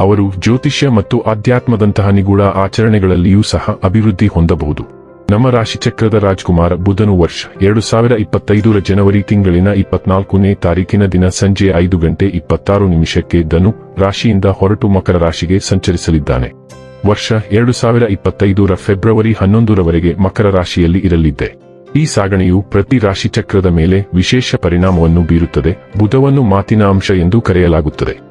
ಅವರು ಜ್ಯೋತಿಷ್ಯ ಮತ್ತು ಆಧ್ಯಾತ್ಮದಂತಹ ನಿಗೂಢ ಆಚರಣೆಗಳಲ್ಲಿಯೂ ಸಹ ಅಭಿವೃದ್ಧಿ ಹೊಂದಬಹುದು. ನಮ್ಮ ರಾಶಿಚಕ್ರದ ರಾಜ್ಕುಮಾರ ಬುಧನು ವರ್ಷ ಎರಡು ಸಾವಿರ ಇಪ್ಪತ್ತೈದರ ಜನವರಿ ತಿಂಗಳಿನ ಇಪ್ಪತ್ನಾಲ್ಕನೇ ತಾರೀಕಿನ ದಿನ ಸಂಜೆ ಐದು ಗಂಟೆ ಇಪ್ಪತ್ತಾರು ನಿಮಿಷಕ್ಕೆ ಧನು ರಾಶಿಯಿಂದ ಹೊರಟು ಮಕರ ರಾಶಿಗೆ ಸಂಚರಿಸಲಿದ್ದಾನೆ. ವರ್ಷ ಎರಡು ಸಾವಿರ ಇಪ್ಪತ್ತೈದರ ಫೆಬ್ರವರಿ ಹನ್ನೊಂದರವರೆಗೆ ಮಕರ ರಾಶಿಯಲ್ಲಿ ಇರಲಿದ್ದೆ. ಈ ಸಾಗಣೆಯು ಪ್ರತಿ ರಾಶಿಚಕ್ರದ ಮೇಲೆ ವಿಶೇಷ ಪರಿಣಾಮವನ್ನು ಬೀರುತ್ತದೆ. ಬುಧವನ್ನು ಮಾತಿನ ಅಂಶ ಎಂದು ಕರೆಯಲಾಗುತ್ತದೆ.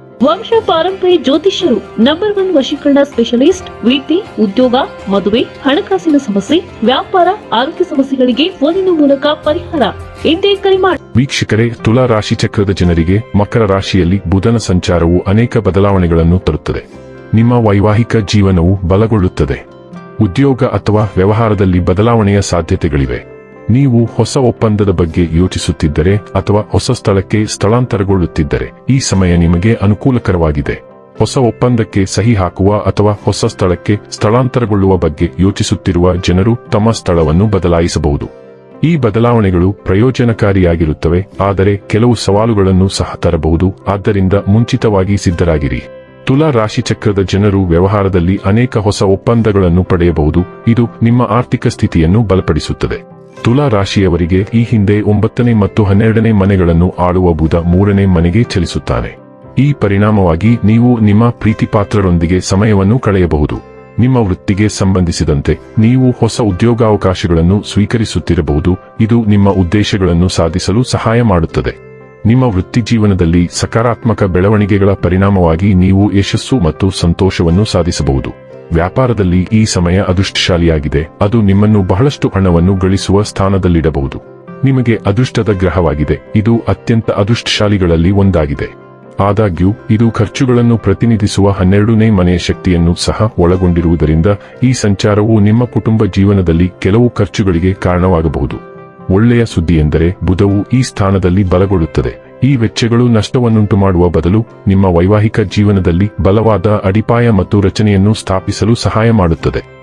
ವಂಶ ಪಾರಂಪರ್ಯ ಜ್ಯೋತಿಷ್ಯರು ನಂಬರ್ ಒನ್ ವಶೀಕರಣ ಸ್ಪೆಷಲಿಸ್ಟ್ ವೃತ್ತಿ ಉದ್ಯೋಗ, ಮದುವೆ, ಹಣಕಾಸಿನ ಸಮಸ್ಯೆ, ವ್ಯಾಪಾರ, ಆರೋಗ್ಯ ಸಮಸ್ಯೆಗಳಿಗೆ ಫೋನಿನ ಮೂಲಕ ಪರಿಹಾರ. ಇಂದೇ ಕರೆ ಮಾಡಿ ವೀಕ್ಷಕರೇ, ತುಲಾ ರಾಶಿ ಚಕ್ರದ ಜನರಿಗೆ ಮಕರ ರಾಶಿಯಲ್ಲಿ ಬುಧನ ಸಂಚಾರವು ಅನೇಕ ಬದಲಾವಣೆಗಳನ್ನು ತರುತ್ತದೆ. ನಿಮ್ಮ ವೈವಾಹಿಕ ಜೀವನವು ಬಲಗೊಳ್ಳುತ್ತದೆ. ಉದ್ಯೋಗ ಅಥವಾ ವ್ಯವಹಾರದಲ್ಲಿ ಬದಲಾವಣೆಯ ಸಾಧ್ಯತೆಗಳಿವೆ. ನೀವು ಹೊಸ ಒಪ್ಪಂದದ ಬಗ್ಗೆ ಯೋಚಿಸುತ್ತಿದ್ದರೆ ಅಥವಾ ಹೊಸ ಸ್ಥಳಕ್ಕೆ ಸ್ಥಳಾಂತರಗೊಳ್ಳುತ್ತಿದ್ದರೆ, ಈ ಸಮಯ ನಿಮಗೆ ಅನುಕೂಲಕರವಾಗಿದೆ. ಹೊಸ ಒಪ್ಪಂದಕ್ಕೆ ಸಹಿ ಹಾಕುವ ಅಥವಾ ಹೊಸ ಸ್ಥಳಕ್ಕೆ ಸ್ಥಳಾಂತರಗೊಳ್ಳುವ ಬಗ್ಗೆ ಯೋಚಿಸುತ್ತಿರುವ ಜನರು ತಮ್ಮ ಸ್ಥಳವನ್ನು ಬದಲಾಯಿಸಬಹುದು. ಈ ಬದಲಾವಣೆಗಳು ಪ್ರಯೋಜನಕಾರಿಯಾಗಿರುತ್ತವೆ, ಆದರೆ ಕೆಲವು ಸವಾಲುಗಳನ್ನು ಸಹ ತರಬಹುದು. ಆದ್ದರಿಂದ ಮುಂಚಿತವಾಗಿ ಸಿದ್ಧರಾಗಿರಿ. ತುಲಾ ರಾಶಿ ಚಕ್ರದ ಜನರು ವ್ಯವಹಾರದಲ್ಲಿ ಅನೇಕ ಹೊಸ ಒಪ್ಪಂದಗಳನ್ನು ಪಡೆಯಬಹುದು. ಇದು ನಿಮ್ಮ ಆರ್ಥಿಕ ಸ್ಥಿತಿಯನ್ನು ಬಲಪಡಿಸುತ್ತದೆ. ತುಲಾ ರಾಶಿಯವರಿಗೆ ಈ ಹಿಂದೆ ಒಂಬತ್ತನೇ ಮತ್ತು ಹನ್ನೆರಡನೇ ಮನೆಗಳನ್ನು ಆಳುವ ಬುಧ ಮೂರನೇ ಮನೆಗೆ ಚಲಿಸುತ್ತಾನೆ. ಈ ಪರಿಣಾಮವಾಗಿ ನೀವು ನಿಮ್ಮ ಪ್ರೀತಿಪಾತ್ರರೊಂದಿಗೆ ಸಮಯವನ್ನು ಕಳೆಯಬಹುದು. ನಿಮ್ಮ ವೃತ್ತಿಗೆ ಸಂಬಂಧಿಸಿದಂತೆ ನೀವು ಹೊಸ ಉದ್ಯೋಗಾವಕಾಶಗಳನ್ನು ಸ್ವೀಕರಿಸುತ್ತಿರಬಹುದು. ಇದು ನಿಮ್ಮ ಉದ್ದೇಶಗಳನ್ನು ಸಾಧಿಸಲು ಸಹಾಯ ಮಾಡುತ್ತದೆ. ನಿಮ್ಮ ವೃತ್ತಿ ಜೀವನದಲ್ಲಿ ಸಕಾರಾತ್ಮಕ ಬೆಳವಣಿಗೆಗಳ ಪರಿಣಾಮವಾಗಿ ನೀವು ಯಶಸ್ಸು ಮತ್ತು ಸಂತೋಷವನ್ನು ಸಾಧಿಸಬಹುದು. ವ್ಯಾಪಾರದಲ್ಲಿ ಈ ಸಮಯ ಅದೃಷ್ಟಶಾಲಿಯಾಗಿದೆ. ಅದು ನಿಮ್ಮನ್ನು ಬಹಳಷ್ಟು ಹಣವನ್ನು ಗಳಿಸುವ ಸ್ಥಾನದಲ್ಲಿಡಬಹುದು. ನಿಮಗೆ ಅದೃಷ್ಟದ ಗ್ರಹವಾಗಿದೆ. ಇದು ಅತ್ಯಂತ ಅದೃಷ್ಟಶಾಲಿಗಳಲ್ಲಿ ಒಂದಾಗಿದೆ. ಆದಾಗ್ಯೂ, ಇದು ಖರ್ಚುಗಳನ್ನು ಪ್ರತಿನಿಧಿಸುವ ಹನ್ನೆರಡನೇ ಮನೆಯ ಶಕ್ತಿಯನ್ನು ಸಹ ಒಳಗೊಂಡಿರುವುದರಿಂದ ಈ ಸಂಚಾರವು ನಿಮ್ಮ ಕುಟುಂಬ ಜೀವನದಲ್ಲಿ ಕೆಲವು ಖರ್ಚುಗಳಿಗೆ ಕಾರಣವಾಗಬಹುದು. ಒಳ್ಳೆಯ ಸುದ್ದಿ ಎಂದರೆ ಬುಧವು ಈ ಸ್ಥಾನದಲ್ಲಿ ಬಲಗೊಳ್ಳುತ್ತದೆ. ಈ ವೆಚ್ಚಗಳು ನಷ್ಟವನ್ನುಂಟು ಮಾಡುವ ಬದಲು ನಿಮ್ಮ ವೈವಾಹಿಕ ಜೀವನದಲ್ಲಿ ಬಲವಾದ ಅಡಿಪಾಯ ಮತ್ತು ರಚನೆಯನ್ನು ಸ್ಥಾಪಿಸಲು ಸಹಾಯ ಮಾಡುತ್ತದೆ.